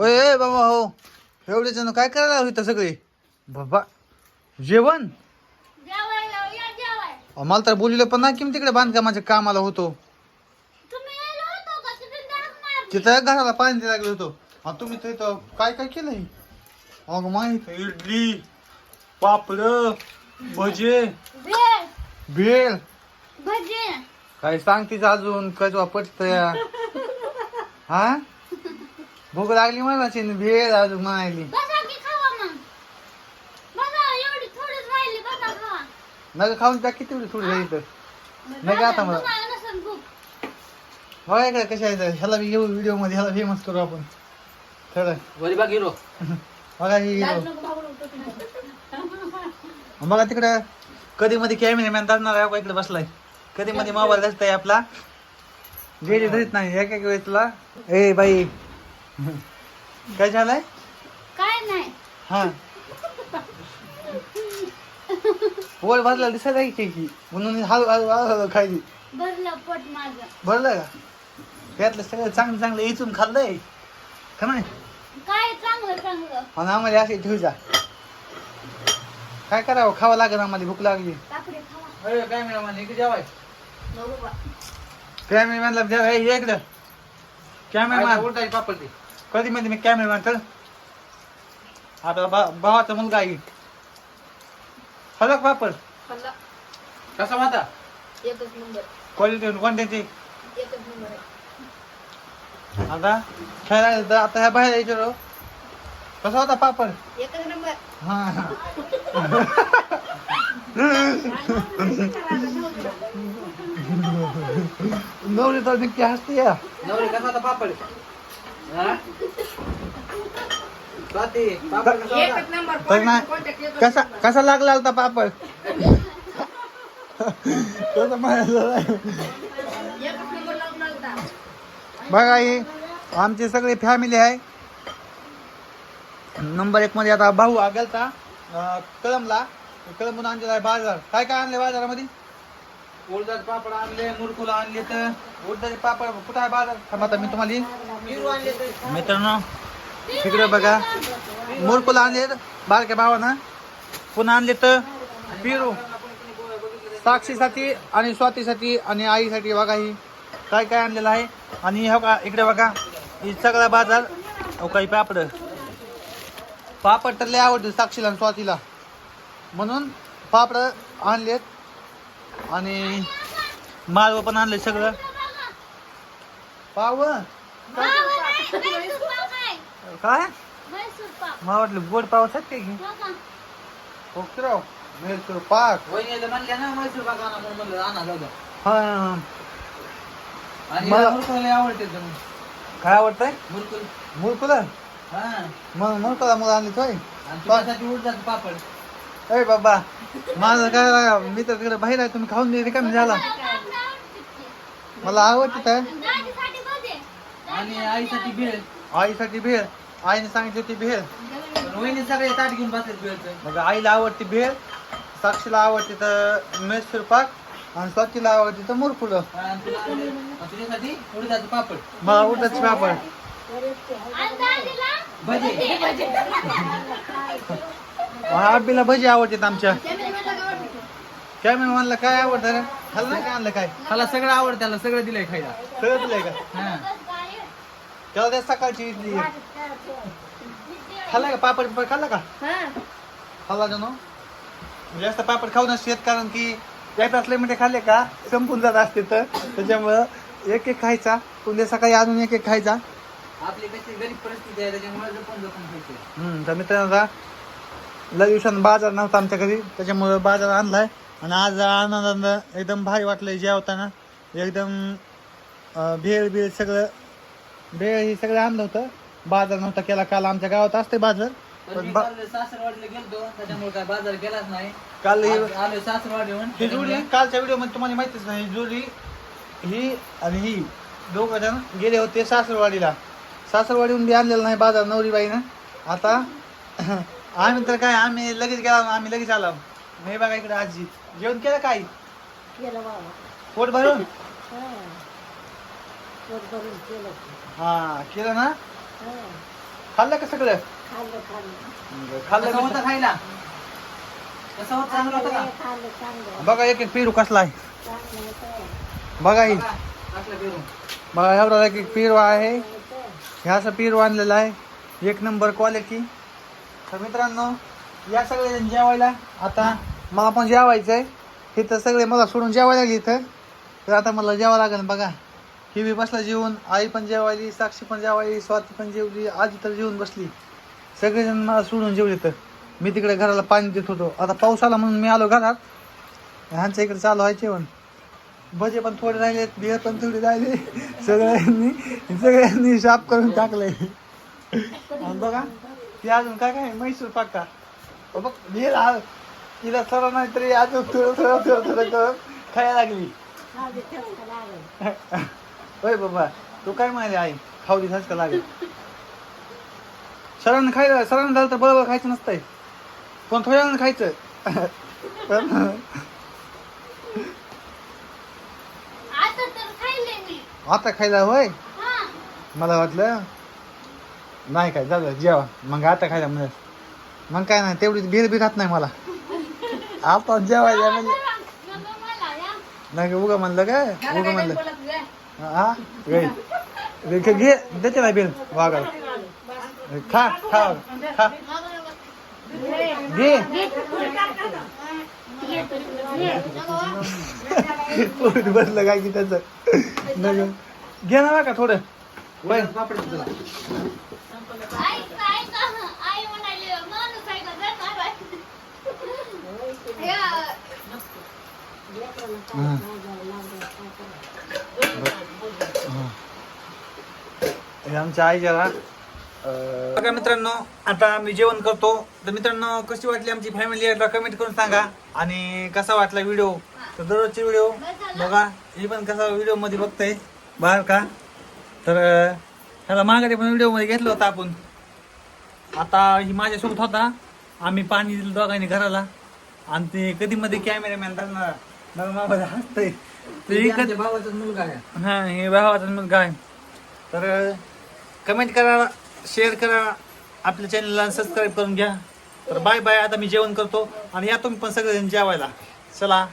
ओय ए बाबा हो. एवढे जण काय करायला इथं सगळे? बाबा जेवण? जेवायला या जेवाय. अहो, मला तर बोलले पण नाही की मी तिकडे बांधकामाच्या कामाला होतो. तुम्ही यायला होतो का? तिथे डाग मारली. तिथं घराला पाणी द्यायला लागलो होतो. आणि तुम्ही तर इथं काय काय केलंय? अगं माहीत इडली पापड भजे. भेळ. भेळ. भजे. काय सांगतीच अजून कजवा पटत हा? भूक लागली मला भेळ अजून बसा की खावा मग. बघा एवढी थोडीच राहिली बसा खावा. नका खाऊन टाक किती एवढी थोडी राहिली तर. नका आता मला. तुम्हाला नसेल भूक. बघा इकडे कशा आहे ह्याला बी येऊ व्हिडिओमध्ये ह्याला फेमस करू आपण. खरं वरी बघ हिरो. बघा ही बघा तिकडे कधी मध्ये कॅमेरामॅन धरणार आहे इकडे बसलाय? कधी मध्ये मोबाईल धरताय आपला? गेली धरीत नाही एक एक वेळेस तुला. ए बाई. काय झालंय? काय नाही. हा. पोट भरला दिसायला की की म्हणून हळू हळू हळू हळू खायची भरलं पोट माझं. भरलं का? त्यातलं सगळं चांगलं चांगलं इचून खाल्लंय. का नाही? काय चांगलं चांगलं? आणि आम्हाला असे ठेवजा काय करावं? खावं लागेल आम्हाला भूक लागली. काकडे खावा. कॅमेरामॅन इकडे जेवाय बरोबर कॅमेरामॅनला जेवा हे ये इकडं कॅमेरामॅन उलटाई पापड ते कधी मध्ये मी कॅमेरामॅन आपला भा भावाचा मुलगा आहे. हलक पापड खाल्ला कसा होता एकच नंबर क्वालिटी कोणत्याची एकच नंबर आहे. आता खेळायला तर आता ह्या बाहेर यायचं कसा होता पापड? एकच नंबर हा. नवरी तर नक्की हसते या. नवरी कसा होता पापड? हा? कसा कसा कसा लागला होता पापड? कसं म्हणायचं बघा ही आमची सगळी फॅमिली आहे. नंबर एक मध्ये आता भाऊ हा गेलता अं, कळमला कळमून आणलेला आहे बाजार. काय काय आणले बाजारामध्ये? उडदाचे पापड आणले मुरकुला आणले तर उडदाचे पापड कुठं आहे बाजार? थांबा आता मी तुम्हाला मित्रांनो तिकडे बघा. मुरकुला आणले बारक्या भावानं. पुन्हा आणले तर पिरू. साक्षीसाठी आणि स्वातीसाठी आणि आईसाठी बघा ही काय काय आणलेलं आहे. आणि हो का इकडे बघा. ही सगळा बाजार. हो काही पापड. पापड तर लय आवडते साक्षीला आणि स्वातीला. म्हणून पापड आणलेत. आणि माळव पण आणले सगळं. पाव? काय? मला वाटलं गोड पाव आहेत काय की? ओके मिरची पाक. वहिनीला म्हणल्या ना मैसूर पाक आणा म्हणून म्हणलं आणा. हा. मला- मुरकुल आवडते तर. काय आवडतंय? मुरकुल. मुरकुला? हा. मग मुरकुला मुलं आणली होय आणि तुझ्यासाठी उडदाचं पापड. अरे बाबा माझं काय मी तर तिकडे बाहेर आहे तुम्ही खाऊन दे कमी झाला. मला आवडते आणि आईसाठी भेळ. आईसाठी भेळ. आईने सांगितली होती भेळ. वहिनी सगळे ताट घेऊन बसले भेळचं. मग आईला आवडते भेळ साक्षीला आवडते तर मैसूर पाक आणि स्वातीला आवडते तर आणि तुझ्यासाठी उडदाचं पापड. मला उडदाची पापड. भजे. आबीला भजी आवडतात आमच्या. कॅमेरा म्हणलं काय आवडतं रे? खाल्लं नाही काय आणलं काय? त्याला सगळं आवडतं त्याला सगळं दिलंय खायला. सगळं दिलंय का? हा. त्याला त्या सकाळची इडली. खाल्ला का? पापड बिपड खाल्ला का? खाल्ला जानो? जास्त पापड खाऊनच शेत कारण की एकदाच लय मिठे खाल्ले का संपून जात असते तर. त्याच्यामुळं एक एक खायचा. उद्या सकाळी आणून एक एक खायचा. आपली कशी गरीब परिस्थिती आहे त्याच्यामुळे जपून जपून खायचे. हम्म, तर मित्रांनो लय दिवसानं बाजार नव्हता आमच्या घरी. त्याच्यामुळं बाजार आणलाय. आणि आज आनंदानं एकदम भारी वाटलंय जेवताना. एकदम भेळ भेळ सगळं भेळ हे सगळं आणलं होतं. बाजार नव्हता केला काल. आमच्या गावात असते बाजार. पण मी बा- काल सासरवाडीला गेलतो. त्याच्यामुळे काय बाजार गेलाच नाही. काल ही- आज आलोय सासरवाडीहून ही जोडी कालच्या व्हिडिओमध्ये तुम्हाला माहितीच नाही. ही जोडी ही आणि ही दोघं जण गेले होते सासरवाडीला. सासरवाडीहून बी आणलेलं नाही बाजार नवरीबाईनं. आता आम्ही तर काय आम्ही लगेच गेला आम्ही लगेच आला. नाही बघा इकडे आजी. जेवण केलं काय? पोट भरून? हा. केलं. ना? खाल्लं का सगळं? खाल्लं खाल्लं. कसं का? होतं खायला? कसं होतं? चांगलं होतं का? खाल्लं चांगलं बघा एक एक पेरू कसला आहे. चांगलं होतं. बघा ही. बघा, असलं पेरू. बघा एवढा एक एक पेरू आहे. हे असं पेरू आणलेलं आहे. एक नंबर क्वालिटी तर मित्रांनो या सगळे जेवायला. आता मला पण जेवायचं आहे इथं सगळे मला सोडून जेवायला लागले इथं तर आता मला जेवा लागेल बघा. ही बी बसला जेवून. आई पण जेवायली साक्षी पण जेवायली स्वाती पण जेवली आजी तर जेवून बसली. सगळेजण मला सोडून जेवले तर मी तिकडे घराला पाणी देत होतो. आता पाऊस आला म्हणून मी आलो घरात. ह्यांच्या इकडे चालू आहे जेवण. भजे पण थोडे राहिले बियर पण थोडी राहिले. सगळ्यांनी सगळ्यांनी साफ करून टाकलंय. आणि बघा ते अजून काय काय म्हैसूर पाक का तिला सर्व नाही तरी अजून थोडं थोडं थोडं थोडं करून खायला लागली. होय बाबा तू काय म्हणाले आई? खाऊ दे का लागेल. सरांना खायला सरांना झालं तर बरोबर खायचं नसतंय. पण थोड्या खायचं. आता खायला होय? मला वाटलं. नाही काय झालं जेवा. मग आता खायला म्हणजे मग काय नाही तेवढी बीर बी राहत नाही मला. आता जेवायला म्हणजे नाही उगा म्हणलं काय? उगा म्हणलं. हा? घे? देते ना बिल. वागाल खा खा खा. घे. पोट बसलं काय की त्याचं? घे ना का थोडं. होय आमच्या आई जरा बघा मित्रांनो आता मी जेवण करतो. तर मित्रांनो कशी वाटली आमची फॅमिली एकदा कमेंट करून सांगा. आणि कसा वाटला व्हिडिओ तर दररोजचे व्हिडिओ बघा. हे पण कसा व्हिडिओमध्ये बघताय. बाहेर का? तर ह्याला माघारी पण व्हिडिओमध्ये घेतलं होतं आपण. आता ही माझ्यासोबत होता. आम्ही पाणी दिलं दोघांनी घराला. आणि ते कधी मध्ये कॅमेरामॅन धरणार हसतंय. ते भावाचाच मुलगा आहे. हा हे भावाचा मुलगा आहे. तर कमेंट करा शेअर करा. आपल्या चॅनलला सबस्क्राईब करून घ्या. तर बाय बाय आता मी जेवण करतो. आणि या तुम्ही पण सगळेजण जेवायला. चला.